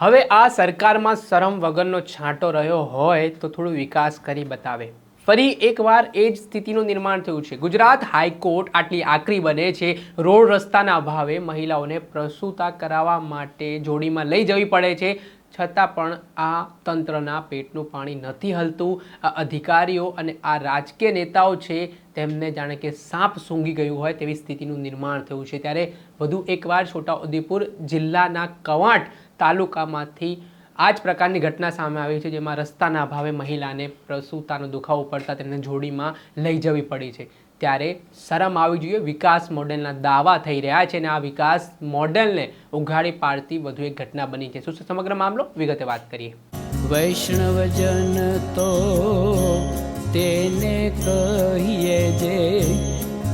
હવે આ સરકારમાં શરમ વગરનો છાંટો રહ્યો હોય તો થોડું વિકાસ કરી બતાવે. ફરી એકવાર એ જ સ્થિતિનું નિર્માણ થયું છે. ગુજરાત હાઈકોર્ટ આટલી આકરી બને છે. રોડ રસ્તાના અભાવે મહિલાઓને પ્રસૂતા કરાવવા માટે જોડીમાં લઈ જવી પડે છે. છતાં પણ આ તંત્રના પેટનું પાણી નથી હલતું. આ અધિકારીઓ અને આ રાજકીય નેતાઓ છે તેમને જાણે કે સાપ સૂંઘી ગયું હોય તેવી સ્થિતિનું નિર્માણ થયું છે. ત્યારે વધુ એકવાર છોટાઉદેપુર જિલ્લાના કવાંટ તાલુકામાંથી આ જ પ્રકારની ઘટના સામે આવી છે, જેમાં રસ્તાના અભાવે મહિલાને પ્રસૂતાનો દુખાવો પડતા તેમને જોડીમાં લઈ જવી પડી છે. ત્યારે શરમ આવી જોઈએ. વિકાસ મોડેલના દાવા થઈ રહ્યા છે અને આ વિકાસ મોડેલને ઉઘાડી પાડતી વધુ એક ઘટના બની છે. શું સમગ્ર મામલો? વિગતે વાત કરીએ. વૈષ્ણવજન તો તેને કહીએ જે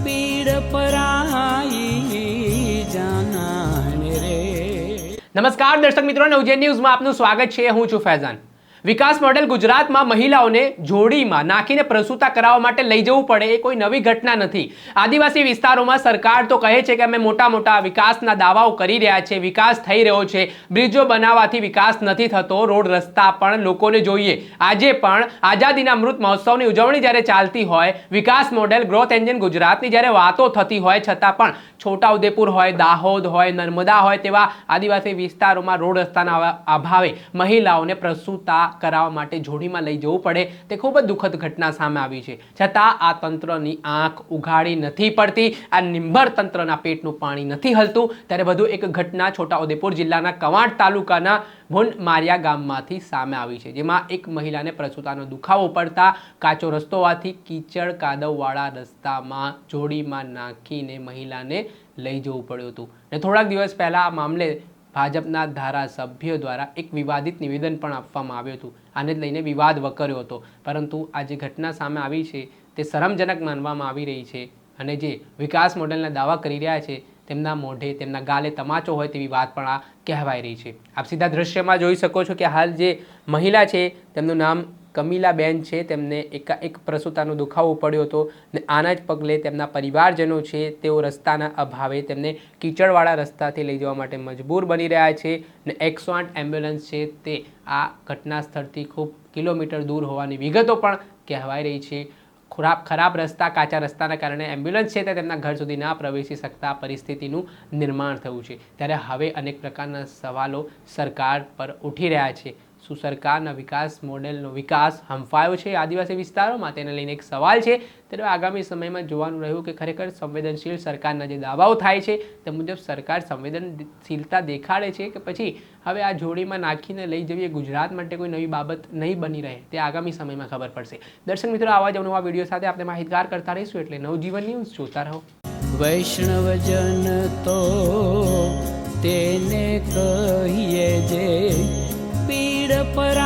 પીડ પરાઈ જાના રે. નમસ્કાર દર્શક મિત્રો નવજે ન્યૂઝમાં આપનું સ્વાગત છે. હું છું ફૈઝાન. વિકાસ મોડેલ ગુજરાતમાં મહિલાઓને જોડીમાં નાખીને પ્રસૂતા કરાવવા માટે લઈ જવું પડે એ કોઈ નવી ઘટના નથી. આદિવાસી વિસ્તારોમાં સરકાર તો કહે છે કે અમે મોટા મોટા વિકાસના દાવાઓ કરી રહ્યા છે, વિકાસ થઈ રહ્યો છે. બ્રિજો બનાવવાથી વિકાસ નથી થતો, રોડ રસ્તા પણ લોકોને જોઈએ. આજે પણ આઝાદીના અમૃત મહોત્સવની ઉજવણી જ્યારે ચાલતી હોય, વિકાસ મોડેલ ગ્રોથ એન્જિન ગુજરાતની જ્યારે વાતો થતી હોય, છતાં પણ છોટાઉદેપુર હોય, દાહોદ હોય, નર્મદા હોય તેવા આદિવાસી વિસ્તારોમાં રોડ રસ્તાના અભાવે મહિલાઓને પ્રસૂતા કરાવવા માટે જોડીમાં લઈ જવું પડે. તે ખૂબ જ દુઃખદ ઘટના સામે આવી છે. છતાં આ તંત્રની આંખ ઉઘાડી નથી પડતી. આ નિંભર તંત્રના પેટનું પાણી નથી હલતું. ત્યારે વધુ એક ઘટના છોટાઉદેપુર જિલ્લાના કવાંટ તાલુકાના મારિયા ગામમાંથી સામે આવી છે, જેમાં એક મહિલાને પ્રસૂતાનો દુખાવો પડતા કાચો રસ્તો હોવાથી કીચડ કાદવવાળા રસ્તામાં જોડીમાં નાખીને મહિલાને લઈ જવું પડ્યું હતું. અને થોડાક દિવસ પહેલાં આ મામલે ભાજપના ધારાસભ્યો દ્વારા એક વિવાદિત નિવેદન પણ આપવામાં આવ્યું હતું. આને લઈને વિવાદ વકર્યો હતો. પરંતુ આ જે ઘટના સામે આવી છે, તે શરમજનક માનવામાં આવી રહી છે અને જે વિકાસ મોડેલના દાવા કરી રહ્યા છે, તેમના મોઢે, તેમના ગાલે તમાચો હોય તેવી વાત પણ આ કહેવાઈ રહી છે. આપ સીધા દ્રશ્યમાં જોઈ શકો છો કે હાલ જે મહિલા છે, તેમનું નામ કમિલાબેન છે, તેમને એકાએક પ્રસૂતાનો દુખાવો પડ્યો હતો ને આના જ પગલે તેમના પરિવારજનો છે, તેઓ રસ્તાના અભાવે તેમને કીચડવાળા રસ્તાથી લઈ જવા માટે મજબૂર બની રહ્યા છે ને એકસો આઠ એમ્બ્યુલન્સ છે, તે આ ઘટના સ્થળથી ખૂબ કિલોમીટર દૂર હોવાની વિગતો પણ કહેવાઈ રહી છે. ખરાબ ખરાબ રસ્તા, કાચા રસ્તાના કારણે એમ્બ્યુલન્સ છે, તે તેમના ઘર સુધી ના પ્રવેશી શકતા પરિસ્થિતિનું નિર્માણ થયું છે. ત્યારે હવે અનેક પ્રકારના સવાલો સરકાર પર ઉઠી રહ્યા છે. શું સરકારના વિકાસ મોડેલનો વિકાસ હંફાયો છે આદિવાસી વિસ્તારોમાં. તેને લઈને એક સવાલ છે. ત્યારે આગામી સમયમાં જોવાનું રહ્યું કે ખરેખર સંવેદનશીલ સરકારના જે દાવાઓ થાય છે તે મુજબ સરકાર સંવેદનશીલતા દેખાડે છે કે પછી હવે આ જોડીમાં નાખીને લઈ જઈએ ગુજરાત માટે કોઈ નવી બાબત નહીં બની રહે તે આગામી સમયમાં ખબર પડશે. દર્શક મિત્રો, આવા જ નવા વીડિયો સાથે આપણે માહિતગાર કરતા રહીશું એટલે નવજીવન ન્યૂઝ જોતા રહો. વૈષ્ણવજન તો તેને કહીએ જે பர